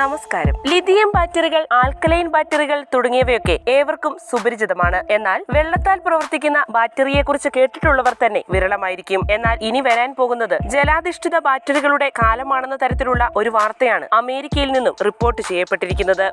നമസ്കാരം. ലിഥിയം ബാറ്ററികൾ ആൽക്കലൈൻ ബാറ്ററികൾ തുടങ്ങിയവയൊക്കെ ഏവർക്കും സുപരിചിതമാണ്. എന്നാൽ വെള്ളത്താൽ പ്രവർത്തിക്കുന്ന ബാറ്ററിയെ കുറിച്ച് കേട്ടിട്ടുള്ളവർ തന്നെ വിരളമായിരിക്കും. എന്നാൽ ഇനി വരാൻ പോകുന്നത് ജലാധിഷ്ഠിത ബാറ്ററികളുടെ കാലമാണെന്ന തരത്തിലുള്ള ഒരു വാർത്തയാണ് അമേരിക്കയിൽ നിന്നും റിപ്പോർട്ട് ചെയ്യപ്പെട്ടിരിക്കുന്നത്.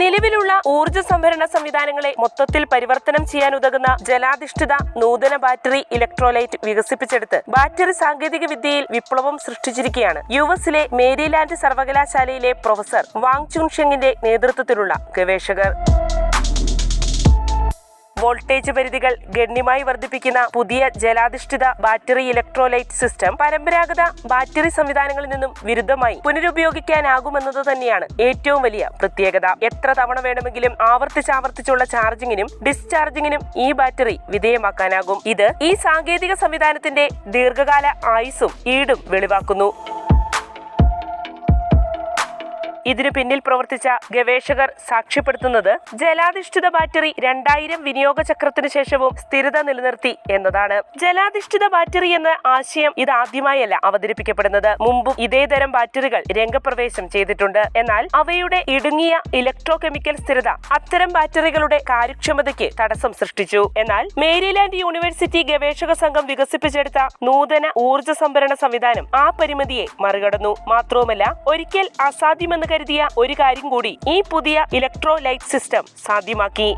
നിലവിലുള്ള ഊർജ സംഭരണ സംവിധാനങ്ങളെ മൊത്തത്തിൽ പരിവർത്തനം ചെയ്യാൻ ഉതകുന്ന ജലാധിഷ്ഠിത നൂതന ബാറ്ററി ഇലക്ട്രോലൈറ്റ് വികസിപ്പിച്ചെടുത്ത് ബാറ്ററി സാങ്കേതിക വിദ്യയിൽ വിപ്ലവം സൃഷ്ടിച്ചിരിക്കുകയാണ്. യു എസിലെ മേരിലാൻഡ് സർവകലാശാലയിലെ പ്രൊഫസർ വാങ് ചുൻഷെങ്ങിന്റെ നേതൃത്വത്തിലുള്ള ഗവേഷകർ. വോൾട്ടേജ് പരിധികൾ ഗണ്യമായി വർദ്ധിപ്പിക്കുന്ന പുതിയ ജലാധിഷ്ഠിത ബാറ്ററി ഇലക്ട്രോലൈറ്റ് സിസ്റ്റം പരമ്പരാഗത ബാറ്ററി സംവിധാനങ്ങളിൽ നിന്നും വിരുദ്ധമായി പുനരുപയോഗിക്കാനാകുമെന്നത് തന്നെയാണ് ഏറ്റവും വലിയ പ്രത്യേകത. എത്ര തവണ വേണമെങ്കിലും ആവർത്തിച്ചാവർത്തിച്ചുള്ള ചാർജിങ്ങിനും ഡിസ്ചാർജിങ്ങിനും ഈ ബാറ്ററി വിധേയമാക്കാനാകും. ഇത് ഈ സാങ്കേതിക സംവിധാനത്തിന്റെ ദീർഘകാല ആയുസും ഈടും വെളിവാക്കുന്നു. ഇതിനു പിന്നിൽ പ്രവർത്തിച്ച ഗവേഷകർ സാക്ഷ്യപ്പെടുത്തുന്നത് ജലാധിഷ്ഠിത ബാറ്ററി രണ്ടായിരം വിനിയോഗ ചക്രത്തിന് ശേഷവും സ്ഥിരത നിലനിർത്തി എന്നതാണ്. ജലാധിഷ്ഠിത ബാറ്ററി എന്ന ആശയം ഇത് ആദ്യമായല്ല അവതരിപ്പിക്കപ്പെടുന്നത്. മുമ്പും ഇതേ തരം ബാറ്ററികൾ രംഗപ്രവേശം ചെയ്തിട്ടുണ്ട്. എന്നാൽ അവയുടെ ഇടുങ്ങിയ ഇലക്ട്രോ കെമിക്കൽ സ്ഥിരത അത്തരം ബാറ്ററികളുടെ കാര്യക്ഷമതയ്ക്ക് തടസ്സം സൃഷ്ടിച്ചു. എന്നാൽ മേരിലാൻഡ് യൂണിവേഴ്സിറ്റി ഗവേഷക സംഘം വികസിപ്പിച്ചെടുത്ത നൂതന ഊർജ സംഭരണ സംവിധാനം ആ പരിമിതിയെ മറികടന്നു. മാത്രവുമല്ല ഒരിക്കൽ അസാധ്യമെന്ന് കരുതിയ ഒരു കാര്യം കൂടി ഈ പുതിയ ഇലക്ട്രോലൈറ്റ് സിസ്റ്റം സാധ്യമാക്കി.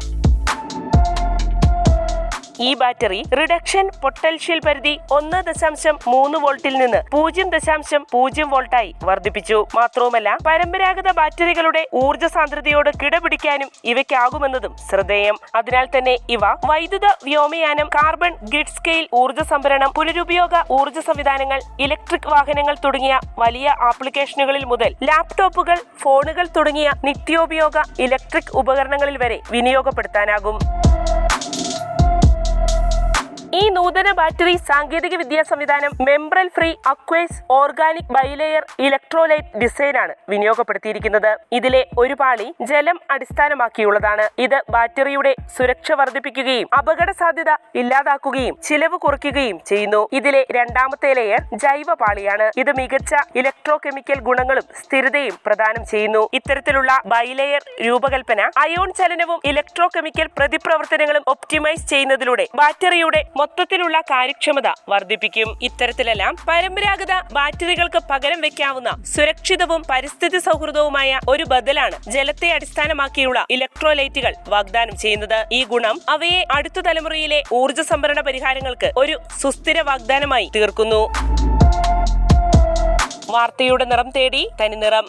ഈ ബാറ്ററി റിഡക്ഷൻ പൊട്ടൻഷ്യൽ പരിധി ഒന്ന് ദശാംശം മൂന്ന് വോൾട്ടിൽ നിന്ന് പൂജ്യം ദശാംശം പൂജ്യം വോൾട്ടായി വർദ്ധിപ്പിച്ചു. മാത്രവുമല്ല പരമ്പരാഗത ബാറ്ററികളുടെ ഊർജ സാന്ദ്രതയോട് കിടപിടിക്കാനും ഇവയ്ക്കാകുമെന്നതും ശ്രദ്ധേയം. അതിനാൽ തന്നെ ഇവ വൈദ്യുത വ്യോമയാനം കാർബൺ ഗ്രിഡ് സ്കെയിൽ ഊർജ സംഭരണം പുനരുപയോഗ ഊർജ സംവിധാനങ്ങൾ ഇലക്ട്രിക് വാഹനങ്ങൾ തുടങ്ങിയ വലിയ ആപ്ലിക്കേഷനുകളിൽ മുതൽ ലാപ്ടോപ്പുകൾ ഫോണുകൾ തുടങ്ങിയ നിത്യോപയോഗ ഇലക്ട്രിക് ഉപകരണങ്ങളിൽ വരെ വിനിയോഗപ്പെടുത്താനാകും. ഈ നൂതന ബാറ്ററി സാങ്കേതിക വിദ്യാ സംവിധാനം membrane free aqueous organic bilayer electrolyte ഡിസൈനാണ് വിനിയോഗപ്പെടുത്തിയിരിക്കുന്നത്. ഇതിലെ ഒരു പാളി ജലം അടിസ്ഥാനമാക്കിയുള്ളതാണ്. ഇത് ബാറ്ററിയുടെ സുരക്ഷ വർദ്ധിപ്പിക്കുകയും അപകട സാധ്യത ഇല്ലാതാക്കുകയും ചിലവ് കുറയ്ക്കുകയും ചെയ്യുന്നു. ഇതിലെ രണ്ടാമത്തെ ലെയർ ജൈവ പാളിയാണ്. ഇത് മികച്ച ഇലക്ട്രോ കെമിക്കൽ ഗുണങ്ങളും സ്ഥിരതയും പ്രദാനം ചെയ്യുന്നു. ഇത്തരത്തിലുള്ള ബൈലെയർ രൂപകൽപ്പന അയോൺ ചലനവും ഇലക്ട്രോ കെമിക്കൽ പ്രതിപ്രവർത്തനങ്ങളും ഒപ്റ്റിമൈസ് ചെയ്യുന്നതിലൂടെ ബാറ്ററിയുടെ മൊത്തത്തിലുള്ള കാര്യക്ഷമത വർദ്ധിപ്പിക്കും. ഇത്തരത്തിലെല്ലാം പരമ്പരാഗത ബാറ്ററികൾക്ക് പകരം വെക്കാവുന്ന സുരക്ഷിതവും പരിസ്ഥിതി സൗഹൃദവുമായ ഒരു ബദലാണ് ജലത്തെ അടിസ്ഥാനമാക്കിയുള്ള ഇലക്ട്രോലൈറ്റുകൾ വാഗ്ദാനം ചെയ്യുന്നത്. ഈ ഗുണം അവയെ അടുത്ത തലമുറയിലെ ഊർജ സംഭരണ പരിഹാരങ്ങൾക്ക് ഒരു സുസ്ഥിര വാഗ്ദാനമായി തീർക്കുന്നു. വാർത്തയുടെ നിറം തേടി തനി നിറം.